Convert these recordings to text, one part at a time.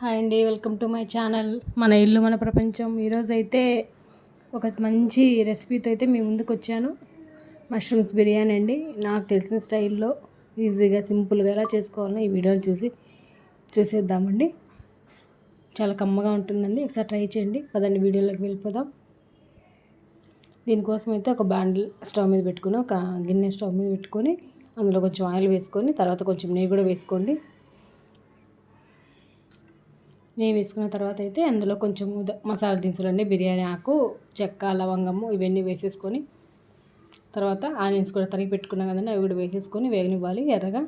Hi అండి welcome to my channel. మన ఇల్లు మన ప్రపంచం. ఈరోజు అయితే ఒక మంచి రెసిపీతో అయితే మీ ముందుకు వచ్చాను. మష్రూమ్స్ బిర్యానీ అండి. నాకు తెలిసిన స్టైల్లో ఈజీగా సింపుల్గా ఎలా చేసుకోవాలో ఈ వీడియోని చూసి చూసేద్దామండి. చాలా కమ్మగా ఉంటుందండి. ఒకసారి ట్రై చేయండి. పదండి వీడియోలోకి వెళ్ళిపోదాం. దీనికోసం అయితే ఒక బ్యాండిల్ స్టవ్ మీద పెట్టుకుని ఒక గిన్నె స్టవ్ మీద పెట్టుకొని అందులో కొంచెం ఆయిల్ వేసుకొని తర్వాత కొంచెం నెయ్యి కూడా వేసుకోండి. నెయ్యి వేసుకున్న తర్వాత అయితే అందులో కొంచెం మసాలా దినుసులు అండి బిర్యానీ ఆకు చెక్క లవంగము ఇవన్నీ వేసేసుకొని తర్వాత ఆనియన్స్ కూడా తరిగి పెట్టుకున్నాం కదండి అవి కూడా వేసేసుకొని వేగనివ్వాలి ఎర్రగా.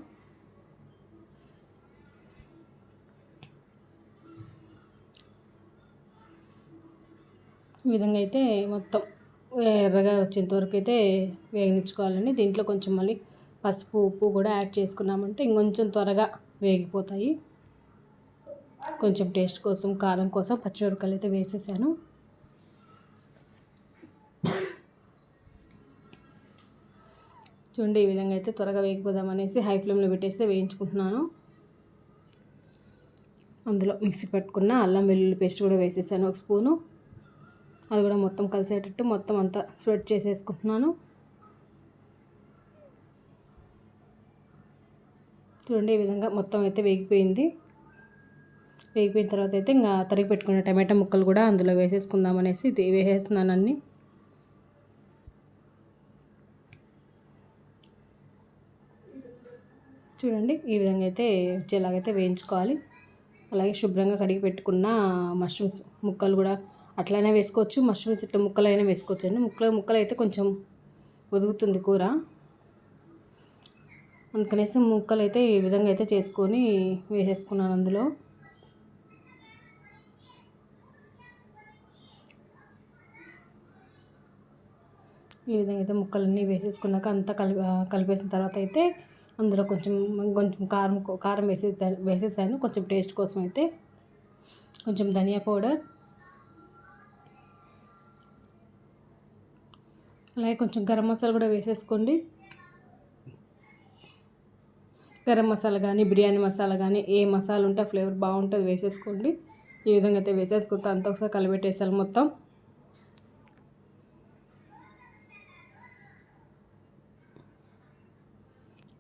ఈ విధంగా అయితే మొత్తం ఎర్రగా వచ్చేంత వరకు అయితే వేగనిచ్చుకోవాలండి. దీంట్లో కొంచెం మళ్ళీ పసుపు ఉప్పు కూడా యాడ్ చేసుకున్నామంటే ఇంకొంచెం త్వరగా వేగిపోతాయి. కొంచెం టేస్ట్ కోసం కారం కోసం పచ్చిమిరపకాయలు అయితే వేసేసాను. చూడండి ఈ విధంగా అయితే త్వరగా వేగిపోదాం అనేసి హై ఫ్లేమ్లో పెట్టేస్తే వేయించుకుంటున్నాను. అందులో మిక్సీ పెట్టుకున్న అల్లం వెల్లుల్లి పేస్ట్ కూడా వేసేసాను ఒక స్పూను. అది కూడా మొత్తం కలిసేటట్టు మొత్తం అంతా స్ప్రెడ్ చేసేసుకుంటున్నాను. చూడండి ఈ విధంగా మొత్తం అయితే వేగిపోయింది. వేగిపోయిన తర్వాత అయితే ఇంకా తరిగి పెట్టుకున్న టమాటా ముక్కలు కూడా అందులో వేసేసుకుందాం అనేసి వేసేస్తున్నాను అన్ని. చూడండి ఈ విధంగా అయితే వచ్చేలాగైతే వేయించుకోవాలి. అలాగే శుభ్రంగా కడిగి పెట్టుకున్న మష్రూమ్స్ ముక్కలు కూడా అట్లనే వేసుకోవచ్చు. మష్రూమ్స్ ఇట్లా ముక్కలైనా వేసుకోవచ్చు అండి. ముక్కలు ముక్కలు అయితే కొంచెం ఒదుగుతుంది కూర. అందుకనేసి ముక్కలు అయితే ఈ విధంగా అయితే చేసుకొని వేసేసుకున్నాను అందులో. ఈ విధంగా అయితే ముక్కలన్నీ వేసేసుకున్నాక అంతా కలిపి కలిపేసిన తర్వాత అయితే అందులో కొంచెం కొంచెం కారం కారం వేసే వేసేసాను. కొంచెం టేస్ట్ కోసం అయితే కొంచెం ధనియా పౌడర్. అలాగే కొంచెం గరం మసాలా కూడా వేసేసుకోండి. గరం మసాలా కానీ బిర్యానీ మసాలా కానీ ఏ మసాలా ఉంటే ఫ్లేవర్ బాగుంటుంది వేసేసుకోండి. ఈ విధంగా అయితే వేసేసుకుంటే అంత ఒకసారి కలిపెట్టేసాలి మొత్తం.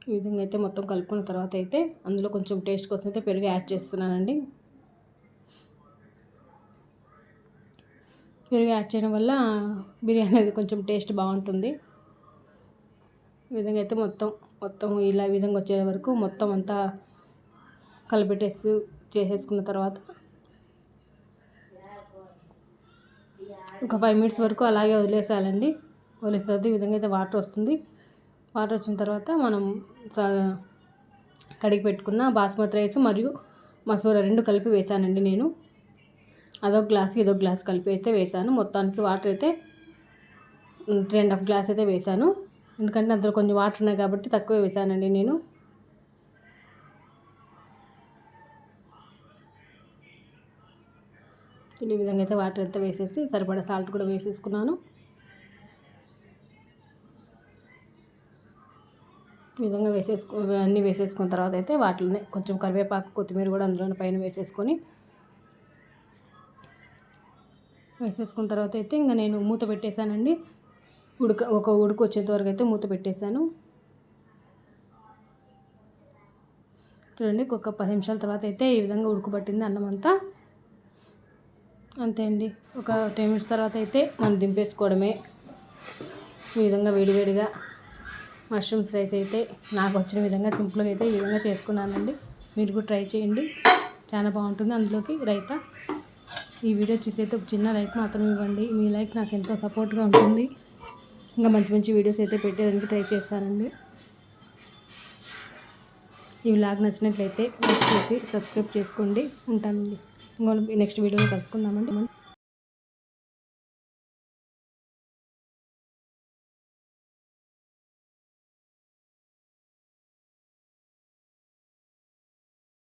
ఈ విధంగా అయితే మొత్తం కలుపుకున్న తర్వాత అయితే అందులో కొంచెం టేస్ట్ కోసం అయితే పెరుగు యాడ్ చేస్తున్నానండి. పెరుగు యాడ్ చేయడం వల్ల బిర్యానీ అనేది కొంచెం టేస్ట్ బాగుంటుంది. ఈ విధంగా అయితే మొత్తం మొత్తం ఇలా విధంగా వచ్చే వరకు మొత్తం అంతా కలిపెట్టేసి చేసేసుకున్న తర్వాత ఒక ఫైవ్ మినిట్స్ వరకు అలాగే వదిలేసేయాలండి. వదిలేసిన తర్వాత ఈ విధంగా అయితే వాటర్ వస్తుంది. వాటర్ వచ్చిన తర్వాత మనం కడిగి పెట్టుకున్న బాస్మతి రైస్ మరియు మసూర రెండు కలిపి వేసానండి నేను. అదొక గ్లాస్ ఇదో గ్లాస్ కలిపి అయితే వేసాను. మొత్తానికి వాటర్ అయితే త్రీ అండ్ హాఫ్ గ్లాస్ అయితే వేసాను. ఎందుకంటే అందులో కొంచెం వాటర్ ఉన్నాయి కాబట్టి తక్కువే వేసానండి నేను. ఈ విధంగా అయితే వాటర్ అయితే వేసేసి సరిపడా సాల్ట్ కూడా వేసేసుకున్నాను. విధంగా వేసేసుకో అన్నీ వేసేసుకున్న తర్వాత అయితే వాటిలోనే కొంచెం కరివేపాకు కొత్తిమీర కూడా అందులో పైన వేసేసుకొని వేసేసుకున్న తర్వాత అయితే ఇంకా నేను మూత పెట్టేశానండి. ఉడక ఒక ఉడుకు వచ్చేంత వరకు అయితే మూత పెట్టేశాను. చూడండి ఒక పది నిమిషాల తర్వాత అయితే ఈ విధంగా ఉడకబట్టింది అన్నం అంతా. అంతే అండి. ఒక టెన్ మినిట్స్ తర్వాత అయితే మనం దింపేసుకోవడమే. ఈ విధంగా వేడివేడిగా మష్రూమ్స్ రైస్ అయితే నాకు వచ్చిన విధంగా సింపుల్గా అయితే ఈ విధంగా చేసుకున్నానండి. మీరు కూడా ట్రై చేయండి. చాలా బాగుంటుంది అందులోకి రైతా. ఈ వీడియో చూసి అయితే ఒక చిన్న లైక్ మాత్రం ఇవ్వండి. మీ లైక్ నాకు ఎంతో సపోర్ట్గా ఉంటుంది. ఇంకా మంచి మంచి వీడియోస్ అయితే పెట్టేదానికి ట్రై చేస్తానండి. ఈ వ్లాగ్ నచ్చినట్లయితే లైక్ చేసి సబ్స్క్రైబ్ చేసుకోండి. ఉంటానండి. ఇంకో నెక్స్ట్ వీడియోలో కలుసుకుందామండి.